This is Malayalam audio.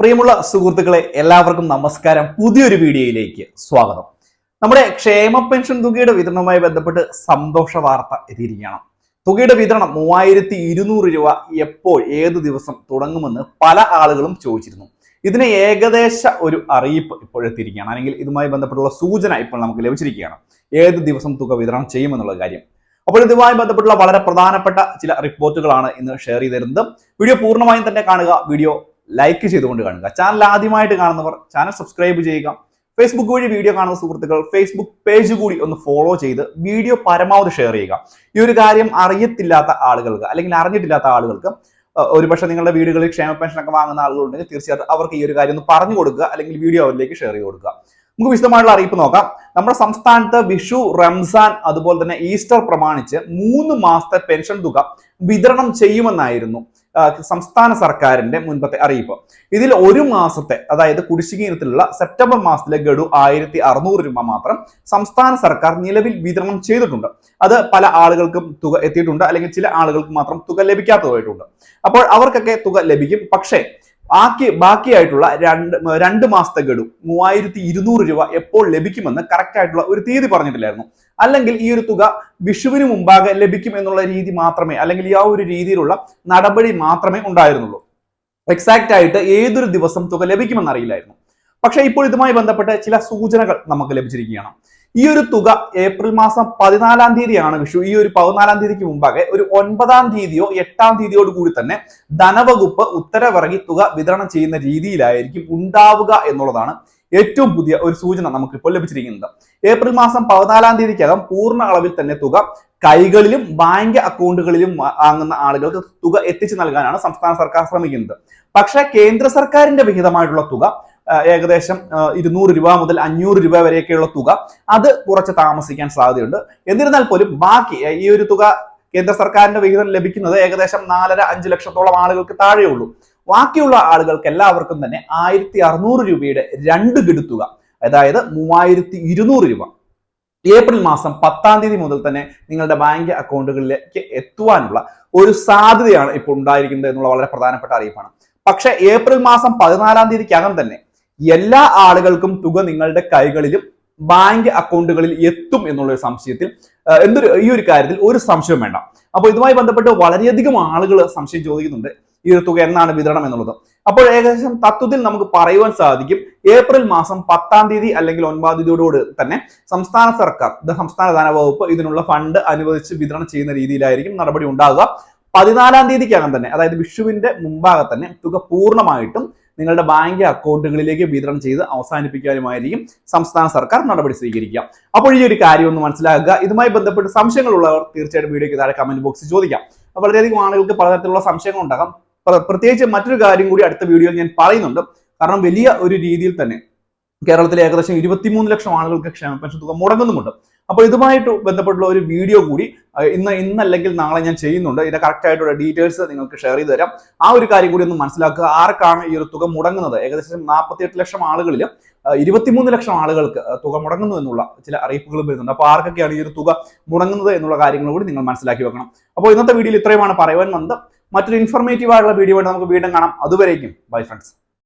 പ്രിയമുള്ള സുഹൃത്തുക്കളെ എല്ലാവർക്കും നമസ്കാരം. പുതിയൊരു വീഡിയോയിലേക്ക് സ്വാഗതം. നമ്മുടെ ക്ഷേമ പെൻഷൻ തുകയുടെ വിതരണവുമായി ബന്ധപ്പെട്ട് സന്തോഷ വാർത്ത എത്തിയിരിക്കുകയാണ്. തുകയുടെ വിതരണം മൂവായിരത്തി ഇരുന്നൂറ് രൂപ എപ്പോൾ ഏത് ദിവസം തുടങ്ങുമെന്ന് പല ആളുകളും ചോദിച്ചിരുന്നു. ഇതിന് ഏകദേശ ഒരു അറിയിപ്പ് ഇപ്പോൾ എത്തിയിരിക്കുകയാണ്. അല്ലെങ്കിൽ ഇതുമായി ബന്ധപ്പെട്ടുള്ള സൂചന ഇപ്പോൾ നമുക്ക് ലഭിച്ചിരിക്കുകയാണ്. ഏത് ദിവസം തുക വിതരണം ചെയ്യുമെന്നുള്ള കാര്യം. അപ്പോൾ ഇതുമായി ബന്ധപ്പെട്ടുള്ള വളരെ പ്രധാനപ്പെട്ട ചില റിപ്പോർട്ടുകളാണ് ഇന്ന് ഷെയർ ചെയ്തിരുന്നത്. വീഡിയോ പൂർണമായും തന്നെ കാണുക. വീഡിയോ ലൈക്ക് ചെയ്തുകൊണ്ട് കാണുക. ചാനൽ ആദ്യമായിട്ട് കാണുന്നവർ ചാനൽ സബ്സ്ക്രൈബ് ചെയ്യുക. ഫേസ്ബുക്ക് വഴി വീഡിയോ കാണുന്ന സുഹൃത്തുക്കൾ ഫേസ്ബുക്ക് പേജ് കൂടി ഒന്ന് ഫോളോ ചെയ്ത് വീഡിയോ പരമാവധി ഷെയർ ചെയ്യുക. ഈ ഒരു കാര്യം അറിയത്തില്ലാത്ത ആളുകൾക്ക് അല്ലെങ്കിൽ അറിഞ്ഞിട്ടില്ലാത്ത ആളുകൾക്ക് ഒരുപക്ഷെ നിങ്ങളുടെ വീടുകളിൽ ക്ഷേമ പെൻഷൻ ഒക്കെ വാങ്ങുന്ന ആളുകളുണ്ടെങ്കിൽ തീർച്ചയായിട്ടും അവർക്ക് ഈ ഒരു കാര്യം ഒന്ന് പറഞ്ഞു കൊടുക്കുക അല്ലെങ്കിൽ വീഡിയോ അവരിലേക്ക് ഷെയർ ചെയ്ത് കൊടുക്കുക. നമുക്ക് വിശദമായിട്ടുള്ള അറിയിപ്പ് നോക്കാം. നമ്മുടെ സംസ്ഥാനത്ത് വിഷു റംസാൻ അതുപോലെ തന്നെ ഈസ്റ്റർ പ്രമാണിച്ച് മൂന്ന് മാസത്തെ പെൻഷൻ തുക വിതരണം ചെയ്യുമെന്നായിരുന്നു സംസ്ഥാന സർക്കാരിന്റെ മുൻപത്തെ അറിയിപ്പ്. ഇതിൽ ഒരു മാസത്തെ അതായത് കുടിശ്ശിക ഇനത്തിലുള്ള സെപ്റ്റംബർ മാസത്തിലെ ഗഡു ആയിരത്തി അറുന്നൂറ് രൂപ മാത്രം സംസ്ഥാന സർക്കാർ നിലവിൽ വിതരണം ചെയ്തിട്ടുണ്ട്. അത് പല ആളുകൾക്കും തുക എത്തിയിട്ടുണ്ട് അല്ലെങ്കിൽ ചില ആളുകൾക്ക് മാത്രം തുക ലഭിക്കാത്തതായിട്ടുണ്ട്. അപ്പോൾ അവർക്കൊക്കെ തുക ലഭിക്കും. പക്ഷേ ബാക്കി ബാക്കിയായിട്ടുള്ള രണ്ട് രണ്ട് മാസത്തെ ഗഡു മൂവായിരത്തി ഇരുന്നൂറ് രൂപ എപ്പോൾ ലഭിക്കുമെന്ന് കറക്റ്റ് ആയിട്ടുള്ള ഒരു തീയതി പറഞ്ഞിട്ടില്ലായിരുന്നു. അല്ലെങ്കിൽ ഈ ഒരു തുക വിഷുവിന് മുമ്പാകെ ലഭിക്കും എന്നുള്ള രീതി മാത്രമേ അല്ലെങ്കിൽ ആ ഒരു രീതിയിലുള്ള നടപടി മാത്രമേ ഉണ്ടായിരുന്നുള്ളൂ. എക്സാക്റ്റ് ആയിട്ട് ഏതൊരു ദിവസം തുക ലഭിക്കുമെന്ന് അറിയില്ലായിരുന്നു. പക്ഷേ ഇപ്പോൾ ഇതുമായി ബന്ധപ്പെട്ട് ചില സൂചനകൾ നമുക്ക് ലഭിച്ചിരിക്കുകയാണ്. ഈ ഒരു തുക ഏപ്രിൽ മാസം പതിനാലാം തീയതിയാണ് വിഷു. ഈ ഒരു പതിനാലാം തീയതിക്ക് മുമ്പാകെ ഒരു ഒൻപതാം തീയതിയോ എട്ടാം തീയതിയോട് കൂടി തന്നെ ധനവകുപ്പ് ഉത്തരവിറങ്ങി തുക വിതരണം ചെയ്യുന്ന രീതിയിലായിരിക്കും ഉണ്ടാവുക എന്നുള്ളതാണ് ഏറ്റവും പുതിയ ഒരു സൂചന നമുക്കിപ്പോൾ ലഭിച്ചിരിക്കുന്നത്. ഏപ്രിൽ മാസം പതിനാലാം തീയതിക്കകം പൂർണ അളവിൽ തന്നെ തുക കൈകളിലും ബാങ്ക് അക്കൗണ്ടുകളിലും വാങ്ങുന്ന ആളുകൾക്ക് തുക എത്തിച്ചു നൽകാനാണ് സംസ്ഥാന സർക്കാർ ശ്രമിക്കുന്നത്. പക്ഷേ കേന്ദ്ര സർക്കാരിന്റെ വിഹിതമായിട്ടുള്ള തുക ഏകദേശം ഇരുന്നൂറ് രൂപ മുതൽ അഞ്ഞൂറ് രൂപ വരെയൊക്കെയുള്ള തുക അത് കുറച്ച് താമസിക്കാൻ സാധ്യതയുണ്ട്. എന്നിരുന്നാൽ പോലും ബാക്കി ഈ ഒരു തുക കേന്ദ്ര സർക്കാരിന്റെ വിഹിതം ലഭിക്കുന്നത് ഏകദേശം നാലര അഞ്ച് ലക്ഷത്തോളം ആളുകൾക്ക് താഴെയുള്ളൂ ബാക്കിയുള്ള ആളുകൾക്ക് എല്ലാവർക്കും തന്നെ ആയിരത്തി അറുന്നൂറ് രൂപയുടെ രണ്ട് ഗഡുത്തുക അതായത് മൂവായിരത്തി ഇരുന്നൂറ് രൂപ. ഏപ്രിൽ മാസം പത്താം തീയതി മുതൽ തന്നെ നിങ്ങളുടെ ബാങ്ക് അക്കൗണ്ടുകളിലേക്ക് എത്തുവാനുള്ള ഒരു സാധ്യതയാണ് ഇപ്പോൾ ഉണ്ടായിരിക്കുന്നത് എന്നുള്ള വളരെ പ്രധാനപ്പെട്ട അറിയിപ്പാണ്. പക്ഷേ ഏപ്രിൽ മാസം പതിനാലാം തീയതിക്കകം തന്നെ എല്ലാ ആളുകൾക്കും തുക നിങ്ങളുടെ കൈകളിലും ബാങ്ക് അക്കൗണ്ടുകളിൽ എത്തും എന്നുള്ള ഒരു സംശയത്തിൽ എന്തൊരു ഈ ഒരു കാര്യത്തിൽ ഒരു സംശയം വേണ്ട. അപ്പോൾ ഇതുമായി ബന്ധപ്പെട്ട് വളരെയധികം ആളുകൾ സംശയം ചോദിക്കുന്നുണ്ട് ഈ ഒരു തുക എന്നാണ് വിതരണം എന്നുള്ളത്. അപ്പോൾ ഏകദേശം തത്വത്തിൽ നമുക്ക് പറയുവാൻ സാധിക്കും ഏപ്രിൽ മാസം പത്താം തീയതി അല്ലെങ്കിൽ ഒൻപതാം തീയതിയോടുകൂടി തന്നെ സംസ്ഥാന സർക്കാർ സംസ്ഥാന ധനവകുപ്പ് ഇതിനുള്ള ഫണ്ട് അനുവദിച്ച് വിതരണം ചെയ്യുന്ന രീതിയിലായിരിക്കും നടപടി ഉണ്ടാകുക പതിനാലാം തീയതിക്കകം തന്നെ അതായത് വിഷുവിന്റെ മുമ്പാകെ തന്നെ തുക പൂർണമായിട്ടും നിങ്ങളുടെ ബാങ്ക് അക്കൗണ്ടുകളിലേക്ക് വിതരണം ചെയ്ത് അവസാനിപ്പിക്കാനുമായിരിക്കും സംസ്ഥാന സർക്കാർ നടപടി സ്വീകരിക്കുക. അപ്പോൾ ഈ ഒരു കാര്യം ഒന്ന് മനസ്സിലാക്കുക. ഇതുമായി ബന്ധപ്പെട്ട് സംശയങ്ങളുള്ളവർ തീർച്ചയായിട്ടും വീഡിയോയ്ക്ക് താഴെ കമന്റ് ബോക്സിൽ ചോദിക്കാം. വളരെയധികം ആളുകൾക്ക് പലതരത്തിലുള്ള സംശയങ്ങൾ ഉണ്ടാകാം. പ്രത്യേകിച്ച് മറ്റൊരു കാര്യം കൂടി അടുത്ത വീഡിയോയിൽ ഞാൻ പറയുന്നുണ്ട്. കാരണം വലിയ ഒരു രീതിയിൽ തന്നെ കേരളത്തിലെ ഏകദേശം ഇരുപത്തിമൂന്ന് ലക്ഷം ആളുകൾക്ക് ക്ഷേമ പെൻഷൻ തുക മുടങ്ങുന്നുമുണ്ട്. അപ്പോൾ ഇതുമായിട്ട് ബന്ധപ്പെട്ടുള്ള ഒരു വീഡിയോ കൂടി ഇന്ന് ഇന്നല്ലെങ്കിൽ നാളെ ഞാൻ ചെയ്യുന്നുണ്ട്. ഇതിന്റെ കറക്റ്റ് ആയിട്ടുള്ള ഡീറ്റെയിൽസ് നിങ്ങൾക്ക് ഷെയർ ചെയ്ത് തരാം. ആ ഒരു കാര്യം കൂടി ഒന്ന് മനസ്സിലാക്കുക. ആർക്കാണ് ഈ ഒരു തുക മുടങ്ങുന്നത്? ഏകദേശം നാൽപ്പത്തിയെട്ട് ലക്ഷം ആളുകളിൽ ഇരുപത്തിമൂന്ന് ലക്ഷം ആളുകൾക്ക് തുക മുടങ്ങുന്നു എന്നുള്ള ചില അറിയിപ്പുകൾ വരുന്നുണ്ട്. അപ്പോൾ ആർക്കൊക്കെയാണ് ഈ ഒരു തുക മുടങ്ങുന്നത് എന്നുള്ള കാര്യങ്ങൾ കൂടി നിങ്ങൾ മനസ്സിലാക്കി വെക്കണം. അപ്പോൾ ഇന്നത്തെ വീഡിയോയിൽ ഇത്രയുമാണ് പറയുവാൻ വന്നത്. മറ്റൊരു ഇൻഫർമേറ്റീവ് ആയിട്ടുള്ള വീഡിയോ വേണ്ടി നമുക്ക് വീണ്ടും കാണാം. അതുവരേക്കും. Bye friends